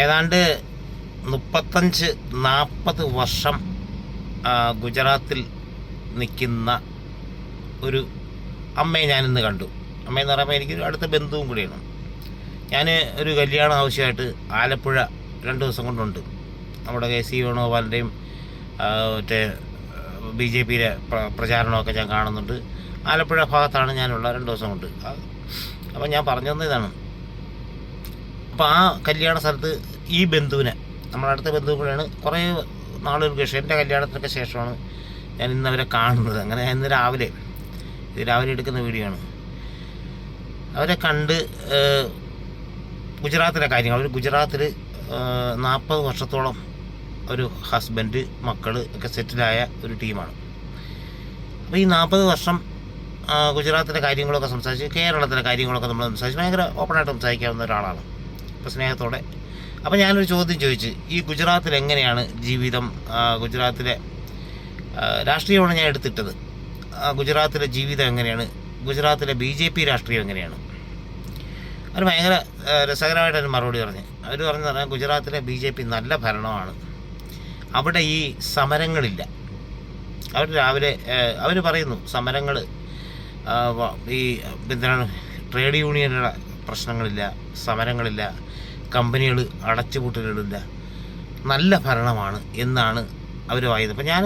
ഏതാണ്ട് മുപ്പത്തഞ്ച് നാൽപ്പത് വർഷം ഗുജറാത്തിൽ നിൽക്കുന്ന ഒരു അമ്മയെ ഞാനിന്ന് കണ്ടു. അമ്മയെന്ന് പറയുമ്പോൾ എനിക്കൊരു അടുത്ത ബന്ധുവും കൂടിയാണ്. ഞാൻ ഒരു കല്യാണം ആവശ്യമായിട്ട് ആലപ്പുഴ രണ്ട് ദിവസം കൊണ്ടുണ്ട്. നമ്മുടെ കെ സി വേണുഗോപാലിന്റെയും മറ്റേ ബി ജെ പിയിലെ പ്രചാരണമൊക്കെ ഞാൻ കാണുന്നുണ്ട്. ആലപ്പുഴ ഭാഗത്താണ് ഞാനുള്ള രണ്ട് ദിവസം കൊണ്ട്. അപ്പോൾ ഞാൻ പറഞ്ഞു തന്ന ഇതാണ്. അപ്പോൾ ആ കല്യാണ സ്ഥലത്ത് ഈ ബന്ധുവിനെ നമ്മുടെ അടുത്ത ബന്ധു കൂടെയാണ് കുറേ നാളുകൾക്ക് ശേഷം എന്റെ കല്യാണത്തിനൊക്കെ ശേഷമാണ് ഞാൻ ഇന്ന് അവരെ കാണുന്നത്. അങ്ങനെ ഇന്ന് രാവിലെ ഇത് രാവിലെ എടുക്കുന്ന വീഡിയോ ആണ്. അവരെ കണ്ട് ഗുജറാത്തിലെ കാര്യങ്ങൾ. അവർ ഗുജറാത്തിൽ നാൽപ്പത് വർഷത്തോളം ഒരു ഹസ്ബൻഡ് മക്കൾ ഒക്കെ സെറ്റിലായ ഒരു ടീമാണ്. അപ്പോൾ ഈ നാൽപ്പത് വർഷം ഗുജറാത്തിലെ കാര്യങ്ങളൊക്കെ സംസാരിച്ച് കേരളത്തിലെ കാര്യങ്ങളൊക്കെ നമ്മൾ സംസാരിച്ച് ഭയങ്കര ഓപ്പണായിട്ട് സംസാരിക്കാവുന്ന ഒരാളാണ്. സ്നേഹത്തോടെ. അപ്പോൾ ഞാനൊരു ചോദ്യം ചോദിച്ചു. ഈ ഗുജറാത്തിൽ എങ്ങനെയാണ് ജീവിതം? ഗുജറാത്തിലെ രാഷ്ട്രീയമാണ് ഞാൻ എടുത്തിട്ടത്. ഗുജറാത്തിലെ ജീവിതം എങ്ങനെയാണ്? ഗുജറാത്തിലെ ബി ജെ പി രാഷ്ട്രീയം എങ്ങനെയാണ്? അവർ ഭയങ്കര രസകരമായിട്ട് അവർ മറുപടി പറഞ്ഞു. അവർ പറഞ്ഞു പറഞ്ഞാൽ ഗുജറാത്തിലെ ബി ജെ പി നല്ല ഭരണമാണ്. അവിടെ ഈ സമരങ്ങളില്ല. അവർ രാവിലെ അവർ പറയുന്നു സമരങ്ങൾ ഈ എന്താണ് ട്രേഡ് യൂണിയനുകളുടെ പ്രശ്നങ്ങളില്ല സമരങ്ങളില്ല കമ്പനികൾ അടച്ചുപൂട്ടലുകളില്ല. നല്ല ഭരണമാണ് എന്നാണ് അവർ വായത് അപ്പം ഞാൻ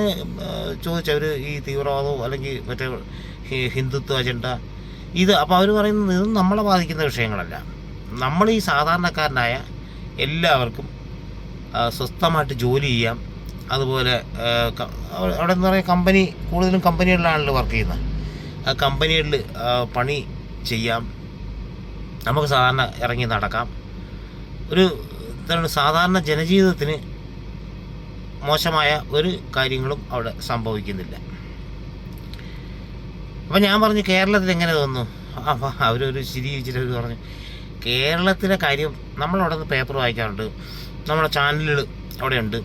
ചോദിച്ചു അവർ ഈ തീവ്രവാദവും അല്ലെങ്കിൽ മറ്റേ ഹിന്ദുത്വ അജണ്ട ഇത് അപ്പോൾ അവർ പറയുന്നത് ഇതൊന്നും നമ്മളെ ബാധിക്കുന്ന വിഷയങ്ങളല്ല. നമ്മൾ ഈ സാധാരണക്കാരനായ എല്ലാവർക്കും സ്വസ്ഥമായിട്ട് ജോലി ചെയ്യാം. അതുപോലെ അവിടെ എന്ന് പറയുക കമ്പനി കൂടുതലും കമ്പനികളിലാണല്ലോ വർക്ക് ചെയ്യുന്നത്. ആ കമ്പനികളിൽ പണി ചെയ്യാം. നമുക്ക് സാധാരണ ഇറങ്ങി നടക്കാം. ഒരു സാധാരണ ജനജീവിതത്തിന് മോശമായ ഒരു കാര്യങ്ങളും അവിടെ സംഭവിക്കുന്നില്ല. അപ്പം ഞാൻ പറഞ്ഞു കേരളത്തിൽ എങ്ങനെ തോന്നുന്നു? അപ്പം അവരൊരു ചിരി അവർ പറഞ്ഞു കേരളത്തിലെ കാര്യം നമ്മളവിടെ നിന്ന് പേപ്പർ വായിക്കാറുണ്ട്. നമ്മുടെ ചാനലുകൾ അവിടെയുണ്ട്.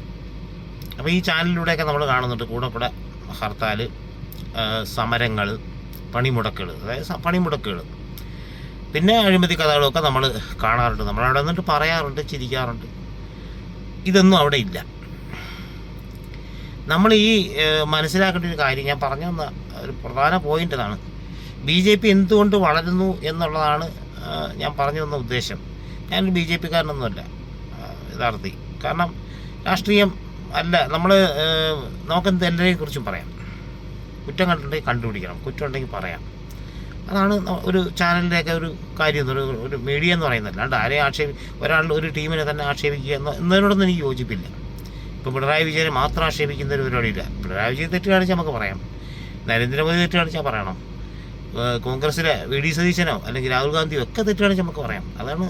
അപ്പോൾ ഈ ചാനലിലൂടെയൊക്കെ നമ്മൾ കാണുന്നുണ്ട്. കൂടെ കൂടെ ഹർത്താൽ സമരങ്ങൾ പണിമുടക്കുകൾ അതായത് പണിമുടക്കുകൾ പിന്നെ അഴിമതി കഥകളൊക്കെ നമ്മൾ കാണാറുണ്ട്. നമ്മൾ അവിടെ നിന്നിട്ട് പറയാറുണ്ട് ചിരിക്കാറുണ്ട്. ഇതൊന്നും അവിടെ ഇല്ല. നമ്മൾ ഈ മനസ്സിലാക്കേണ്ട ഒരു കാര്യം ഞാൻ പറഞ്ഞു തന്ന ഒരു പ്രധാന പോയിന്റ് ഇതാണ്. ബി ജെ പി എന്തുകൊണ്ട് വളരുന്നു എന്നുള്ളതാണ് ഞാൻ പറഞ്ഞു തന്ന ഉദ്ദേശം. ഞാനൊരു ബി ജെ പിക്കാരനൊന്നുമല്ല യഥാർത്ഥി കാരണം രാഷ്ട്രീയം അല്ല നമ്മൾ നമുക്കെന്ത് എല്ലാവരെയും കുറിച്ചും പറയാം. കുറ്റം കണ്ടിട്ടുണ്ടെങ്കിൽ കണ്ടുപിടിക്കണം. കുറ്റം ഉണ്ടെങ്കിൽ പറയാം. അതാണ് ഒരു ചാനലിന്റെയൊക്കെ ഒരു കാര്യം ഒരു ഒരു മീഡിയ എന്ന് പറയുന്നത് അല്ലാണ്ട് ആരെ ആക്ഷേപി ഒരാളുടെ ഒരു ടീമിനെ തന്നെ ആക്ഷേപിക്കുക എന്ന് എന്നതിനോടൊന്നും എനിക്ക് യോജിപ്പില്ല. ഇപ്പോൾ പിണറായി വിജയനെ മാത്രം ആക്ഷേപിക്കുന്ന ഒരു പരിപാടിയില്ല. പിണറായി വിജയൻ തെറ്റ് കാണിച്ചാൽ നമുക്ക് പറയാം. നരേന്ദ്രമോദി തെറ്റ് കാണിച്ചാൽ പറയണം. കോൺഗ്രസിലെ വി ഡി സതീശനോ അല്ലെങ്കിൽ രാഹുൽ ഗാന്ധിയോ ഒക്കെ തെറ്റ് കാണിച്ചാൽ നമുക്ക് പറയാം. അതാണ്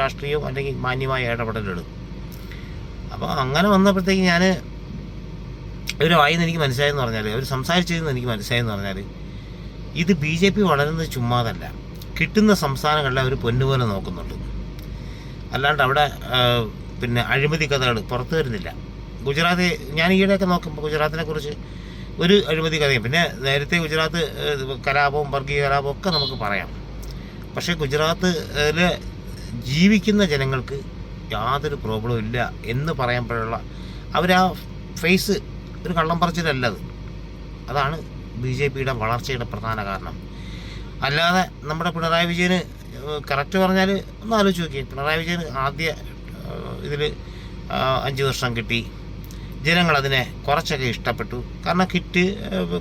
രാഷ്ട്രീയവും അല്ലെങ്കിൽ മാന്യമായ ഇടപെടലുകൾ. അപ്പോൾ അങ്ങനെ വന്നപ്പോഴത്തേക്ക് ഞാൻ ഇവർ വായിന്ന് എനിക്ക് മനസ്സിലായെന്ന് പറഞ്ഞാൽ അവർ സംസാരിച്ചതെന്ന് എനിക്ക് മനസ്സിലായെന്ന് പറഞ്ഞാൽ ഇത് ബി ജെ പി വളരുന്നത് ചുമ്മാതല്ല. കിട്ടുന്ന സംസ്ഥാനങ്ങളെ അവർ പൊന്നുപോലെ നോക്കുന്നുണ്ട്. അല്ലാണ്ട് അവിടെ പിന്നെ അഴിമതി കഥകൾ പുറത്തു വരുന്നില്ല. ഗുജറാത്ത് ഞാൻ ഈയിടെയൊക്കെ നോക്കുമ്പോൾ ഗുജറാത്തിനെ കുറിച്ച് ഒരു അഴിമതി കഥയും പിന്നെ നേരത്തെ ഗുജറാത്ത് കലാപവും വർഗീയ കലാപവും ഒക്കെ നമുക്ക് പറയാം. പക്ഷേ ഗുജറാത്തിൽ ജീവിക്കുന്ന ജനങ്ങൾക്ക് യാതൊരു പ്രോബ്ലം ഇല്ല എന്ന് പറയുമ്പോഴുള്ള അവരാ ഫേസ് ഒരു കള്ളം പറച്ചിലല്ല അത് അതാണ് ബി ജെ പിയുടെ വളർച്ചയുടെ പ്രധാന കാരണം. അല്ലാതെ നമ്മുടെ പിണറായി വിജയന് കറക്റ്റ് പറഞ്ഞാൽ ഒന്ന് ആലോചിച്ച് നോക്കി പിണറായി വിജയന് ആദ്യ ഇതിൽ അഞ്ച് വർഷം കിട്ടി. ജനങ്ങൾ അതിനെ കുറച്ചൊക്കെ ഇഷ്ടപ്പെട്ടു. കാരണം കിറ്റ്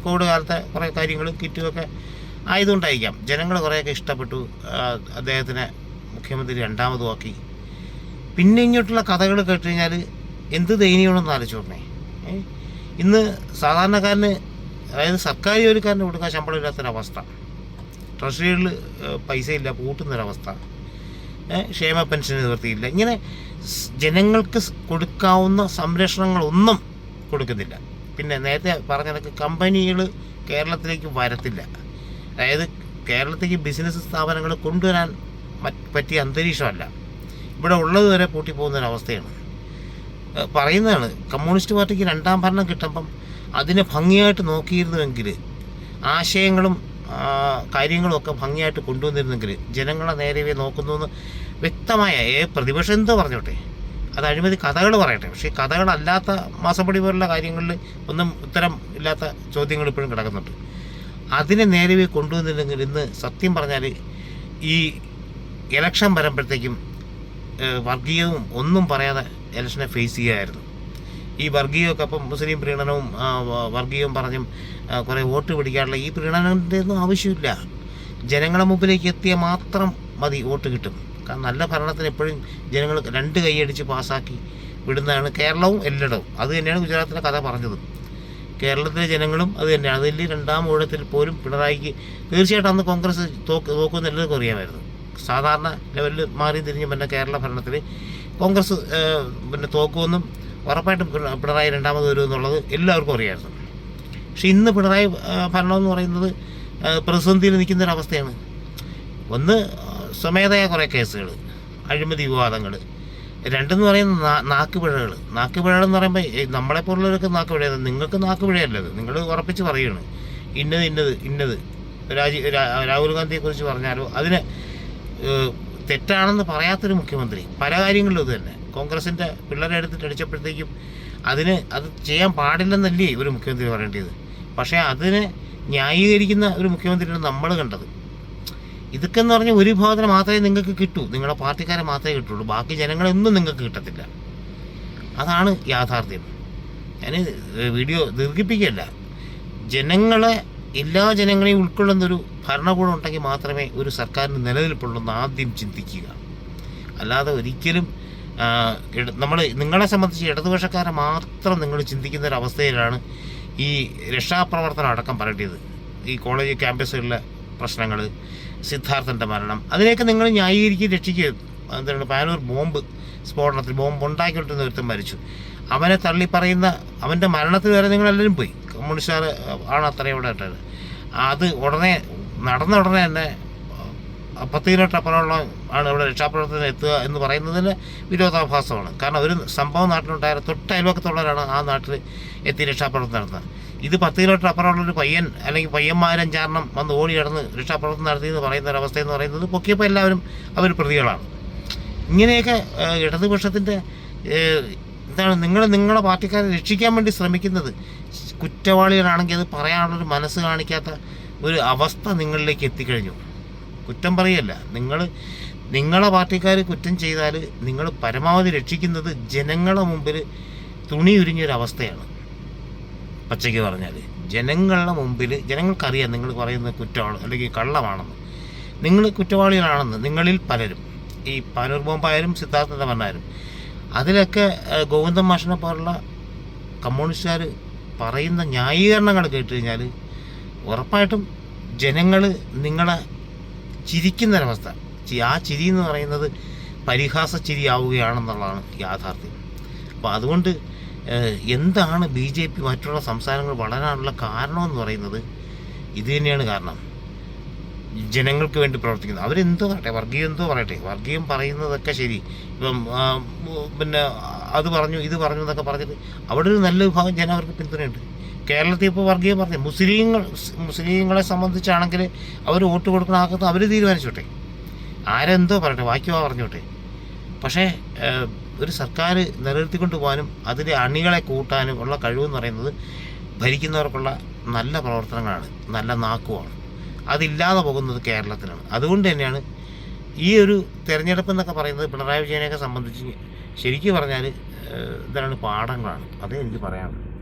കോവിഡ് കാലത്തെ കുറേ കാര്യങ്ങളും കിറ്റുമൊക്കെ ആയതുകൊണ്ടായിരിക്കാം. ജനങ്ങൾ കുറേയൊക്കെ ഇഷ്ടപ്പെട്ടു അദ്ദേഹത്തിനെ മുഖ്യമന്ത്രി രണ്ടാമതുമാക്കി പിന്നെ ഇങ്ങോട്ടുള്ള കഥകൾ കേട്ട് കഴിഞ്ഞാൽ എന്ത് ദയനീയമാണെന്ന് ആലോചിച്ച് ഏ? ഇന്ന് സാധാരണക്കാരന് അതായത് സർക്കാർ ജോലിക്കാരന് കൊടുക്കാൻ ശമ്പളം ഇല്ലാത്തൊരവസ്ഥ. ട്രഷറിയിൽ പൈസ ഇല്ല പൂട്ടുന്നൊരവസ്ഥ ഏ? ക്ഷേമ പെൻഷൻ നിവൃത്തിയില്ല. ഇങ്ങനെ ജനങ്ങൾക്ക് കൊടുക്കാവുന്ന സംരക്ഷണങ്ങളൊന്നും കൊടുക്കുന്നില്ല. പിന്നെ നേരത്തെ പറഞ്ഞതൊക്കെ കമ്പനികൾ കേരളത്തിലേക്ക് വരത്തില്ല. അതായത് കേരളത്തിലേക്ക് ബിസിനസ് സ്ഥാപനങ്ങൾ കൊണ്ടുവരാൻ പറ്റിയ അന്തരീക്ഷമല്ല. ഇവിടെ ഉള്ളത് വരെ പൂട്ടിപ്പോകുന്ന ഒരവസ്ഥയാണ് ഏഹ് പറയുന്നതാണ് കമ്മ്യൂണിസ്റ്റ് പാർട്ടിക്ക് രണ്ടാം ഭരണം കിട്ടുമ്പം അതിനെ ഭംഗിയായിട്ട് നോക്കിയിരുന്നുവെങ്കിൽ ആശയങ്ങളും കാര്യങ്ങളും ഒക്കെ ഭംഗിയായിട്ട് കൊണ്ടുവന്നിരുന്നെങ്കിൽ ജനങ്ങളെ നേരെ നോക്കുന്നു എന്ന് വ്യക്തമായ ഏ പ്രതിപക്ഷം എന്തോ പറഞ്ഞോട്ടെ? അത് അഴിമതി കഥകൾ പറയട്ടെ. പക്ഷേ ഈ കഥകളല്ലാത്ത മാസപ്പടി പോലുള്ള കാര്യങ്ങളിൽ ഒന്നും ഉത്തരം ഇല്ലാത്ത ചോദ്യങ്ങൾ ഇപ്പോഴും കിടക്കുന്നുണ്ട്. അതിനെ നേരെ കൊണ്ടുവന്നില്ലെങ്കിൽ ഇന്ന് സത്യം പറഞ്ഞാൽ ഈ ഇലക്ഷൻ വരുമ്പോഴത്തേക്കും വർഗീയവും ഒന്നും പറയാതെ ഇലക്ഷനെ ഫേസ് ചെയ്യുമായിരുന്നു ഈ വർഗീയമൊക്കെ അപ്പം മുസ്ലിം പ്രീണനവും വർഗീയവും പറഞ്ഞും കുറേ വോട്ട് പിടിക്കാനുള്ള ഈ പ്രീണനത്തിന്റെ ഒന്നും ആവശ്യമില്ല. ജനങ്ങളെ മുമ്പിലേക്ക് എത്തിയാൽ മാത്രം മതി വോട്ട് കിട്ടും. കാരണം നല്ല ഭരണത്തിന് എപ്പോഴും ജനങ്ങൾ രണ്ട് കൈയടിച്ച് പാസ്സാക്കി വിടുന്നതാണ് കേരളവും എല്ലടവും അത് തന്നെയാണ് ഗുജറാത്തിലെ കഥ പറഞ്ഞത്. കേരളത്തിലെ ജനങ്ങളും അത് തന്നെയാണ്. അതിൽ രണ്ടാം ഊഴത്തിൽ പോലും പിണറായിക്ക് തീർച്ചയായിട്ടും അന്ന് കോൺഗ്രസ് തോക്ക് തോക്കുമെന്ന് എല്ലാവർക്കും അറിയാമായിരുന്നു. സാധാരണ ലെവലിൽ മാറി തിരിഞ്ഞ് പിന്നെ കേരള ഭരണത്തിൽ കോൺഗ്രസ് പിന്നെ തോക്കുമെന്നും ഉറപ്പായിട്ടും പിണ- പിണറായി രണ്ടാമത് വരും എന്നുള്ളത് എല്ലാവർക്കും അറിയാമായിരുന്നു പക്ഷെ ഇന്ന് പിണറായി ഭരണം എന്ന് പറയുന്നത് പ്രതിസന്ധിയിൽ നിൽക്കുന്നൊരവസ്ഥയാണ് ഒന്ന് സ്വമേധയാ കുറേ കേസുകൾ അഴിമതി വിവാദങ്ങൾ രണ്ടെന്ന് പറയുന്നത് നാക്കുപിഴകൾ നാക്കുപിഴകൾ എന്ന് പറയുമ്പോൾ നമ്മളെപ്പോലുള്ളവർക്ക് നാക്കുപിഴ നിങ്ങൾക്ക് നാക്കുപിഴയല്ലത് നിങ്ങൾ ഉറപ്പിച്ച് പറയുകയാണ് ഇന്നത് ഇന്നത് ഇന്നത്. രാജീവ് രാഹുൽ ഗാന്ധിയെക്കുറിച്ച് പറഞ്ഞാലോ അതിന് തെറ്റാണെന്ന് പറയാത്തൊരു മുഖ്യമന്ത്രി. പല കാര്യങ്ങളിലും ഇത് തന്നെ. കോൺഗ്രസിന്റെ പിള്ളേരെ എടുത്തിട്ട് അടിച്ചപ്പോഴത്തേക്കും അതിന് അത് ചെയ്യാൻ പാടില്ലെന്നല്ലേ ഒരു മുഖ്യമന്ത്രി പറയേണ്ടത്. പക്ഷേ അതിന് ന്യായീകരിക്കുന്ന ഒരു മുഖ്യമന്ത്രിയാണ് നമ്മൾ കണ്ടത്. ഇതൊക്കെ എന്ന് പറഞ്ഞാൽ ഒരു വിഭാഗത്തിന് മാത്രമേ നിങ്ങൾക്ക് കിട്ടൂ. നിങ്ങളുടെ പാർട്ടിക്കാരെ മാത്രമേ കിട്ടുള്ളൂ. ബാക്കി ജനങ്ങളൊന്നും നിങ്ങൾക്ക് കിട്ടത്തില്ല. അതാണ് യാഥാർത്ഥ്യം. ഞാൻ വീഡിയോ ദീർഘിപ്പിക്കുകയല്ല. ജനങ്ങളെ എല്ലാ ജനങ്ങളെയും ഉൾക്കൊള്ളുന്ന ഒരു ഭരണകൂടം ഉണ്ടെങ്കിൽ മാത്രമേ ഒരു സർക്കാരിന് നിലനിൽപ്പുള്ളൂ എന്ന് ആദ്യം ചിന്തിക്കുക. അല്ലാതെ ഒരിക്കലും നമ്മൾ നിങ്ങളെ സംബന്ധിച്ച് ഇടതുപക്ഷക്കാരെ മാത്രം നിങ്ങൾ ചിന്തിക്കുന്ന ഒരു അവസ്ഥയിലാണ് ഈ രക്ഷാപ്രവർത്തനം അടക്കം പറയേണ്ടത്. ഈ കോളേജ് ക്യാമ്പസുകളിലെ പ്രശ്നങ്ങൾ സിദ്ധാർത്ഥന്റെ മരണം അതിനെയൊക്കെ നിങ്ങൾ ന്യായീകരിക്കുകയും രക്ഷിക്കുകയും എന്താണ് പാനൂർ ബോംബ് സ്ഫോടനത്തിൽ ബോംബ് ഉണ്ടാക്കിക്കൊണ്ടിരുന്ന മരിച്ചു. അവനെ തള്ളി പറയുന്ന അവന്റെ മരണത്തിൽ വരെ നിങ്ങളെല്ലാവരും പോയി. കമ്മ്യൂണിസ്റ്റുകാർ ആണ് അത്രയും ഇവിടെ ഇട്ടത്. അത് ഉടനെ നടന്ന ഉടനെ തന്നെ പത്ത് ആണ് ഇവിടെ രക്ഷാപ്രവർത്തനം എത്തുക എന്ന് പറയുന്നതിന് വിരോധാഭാസമാണ്. കാരണം ഒരു സംഭവം നാട്ടിലുണ്ടായ തൊട്ട് അയൽവക്കത്തുള്ളവരാണ് ആ നാട്ടിൽ എത്തി രക്ഷാപ്രവർത്തനം നടത്തുന്നത്. ഇത് പത്ത് കിലോമീറ്റർ പയ്യൻ അല്ലെങ്കിൽ പയ്യന്മാരഞ്ചാറെണ്ണം വന്ന് ഓടി കിടന്ന് രക്ഷാപ്രവർത്തനം നടത്തി എന്ന് പറയുന്ന ഒരവസ്ഥ എന്ന് പറയുന്നത് പൊക്കിയപ്പോൾ എല്ലാവരും അവർ പ്രതികളാണ്. ഇങ്ങനെയൊക്കെ ഇടതുപക്ഷത്തിന്റെ എന്താണ് നിങ്ങൾ നിങ്ങളെ പാർട്ടിക്കാരെ രക്ഷിക്കാൻ വേണ്ടി ശ്രമിക്കുന്നത്. കുറ്റവാളികളാണെങ്കിൽ അത് പറയാനുള്ളൊരു മനസ്സ് കാണിക്കാത്ത ഒരു അവസ്ഥ നിങ്ങളിലേക്ക് എത്തിക്കഴിഞ്ഞു. കുറ്റം പറയല്ല. നിങ്ങൾ നിങ്ങളെ പാർട്ടിക്കാർ കുറ്റം ചെയ്താൽ നിങ്ങൾ പരമാവധി രക്ഷിക്കുന്നത് ജനങ്ങളുടെ മുമ്പിൽ തുണി ഉരിഞ്ഞൊരവസ്ഥയാണ് പച്ചയ്ക്ക് പറഞ്ഞാൽ ജനങ്ങളുടെ മുമ്പിൽ ജനങ്ങൾക്കറിയാം നിങ്ങൾ പറയുന്ന കുറ്റമാണ് അല്ലെങ്കിൽ കള്ളമാണെന്ന്. നിങ്ങൾ കുറ്റവാളികളാണെന്ന് നിങ്ങളിൽ പലരും. ഈ പാനൂർ ബോംബായാലും സിദ്ധാർത്ഥ മണ്ണായാലും അതിലൊക്കെ ഗോവിന്ദൻ മാഷിനെ പോലുള്ള കമ്മ്യൂണിസ്റ്റുകാർ പറയുന്ന ന്യായീകരണങ്ങൾ കേട്ട് കഴിഞ്ഞാൽ ഉറപ്പായിട്ടും ജനങ്ങൾ നിങ്ങളെ ചിരിക്കുന്നൊരവസ്ഥ. ആ ചിരി എന്ന് പറയുന്നത് പരിഹാസ ചിരി ആവുകയാണെന്നുള്ളതാണ് യാഥാർത്ഥ്യം. അപ്പോൾ അതുകൊണ്ട് എന്താണ് ബി ജെ പി മറ്റുള്ള സംസ്ഥാനങ്ങൾ വളരാനുള്ള കാരണമെന്ന് പറയുന്നത് ഇത് തന്നെയാണ് കാരണം. ജനങ്ങൾക്ക് വേണ്ടി പ്രവർത്തിക്കുന്നത് അവരെന്തോ പറയട്ടെ വർഗീയം എന്തോ പറയട്ടെ. വർഗീയം പറയുന്നതൊക്കെ ശരി. ഇപ്പം പിന്നെ അത് പറഞ്ഞു ഇത് പറഞ്ഞു എന്നൊക്കെ പറഞ്ഞിട്ട് അവിടെ ഒരു നല്ല വിഭാഗം ജനം അവർക്ക് പിന്തുണയുണ്ട്. കേരളത്തിൽ ഇപ്പോൾ വർഗീയം പറഞ്ഞു മുസ്ലിങ്ങൾ മുസ്ലിങ്ങളെ സംബന്ധിച്ചാണെങ്കിൽ അവർ വോട്ട് കൊടുക്കണ ആക്കുന്നത് അവർ തീരുമാനിച്ചോട്ടെ. ആരെന്തോ പറയട്ടെ വാക്യവാ പറഞ്ഞോട്ടെ. പക്ഷേ ഒരു സർക്കാർ നിലനിർത്തിക്കൊണ്ട് പോകാനും അതിലെ അണികളെ കൂട്ടാനും ഉള്ള കഴിവെന്ന് പറയുന്നത് ഭരിക്കുന്നവർക്കുള്ള നല്ല പ്രവർത്തനങ്ങളാണ് നല്ല നാക്കുമാണ്. അതില്ലാതെ പോകുന്നത് കേരളത്തിനാണ് അതുകൊണ്ട് തന്നെയാണ് ഈ ഒരു തിരഞ്ഞെടുപ്പ് എന്നൊക്കെ പറയുന്നത് പിണറായി വിജയനെയൊക്കെ സംബന്ധിച്ച് ശരിക്കും പറഞ്ഞാൽ ഇതാണ് പാഠങ്ങളാണ്. അതേ എനിക്ക് പറയാനുള്ളൂ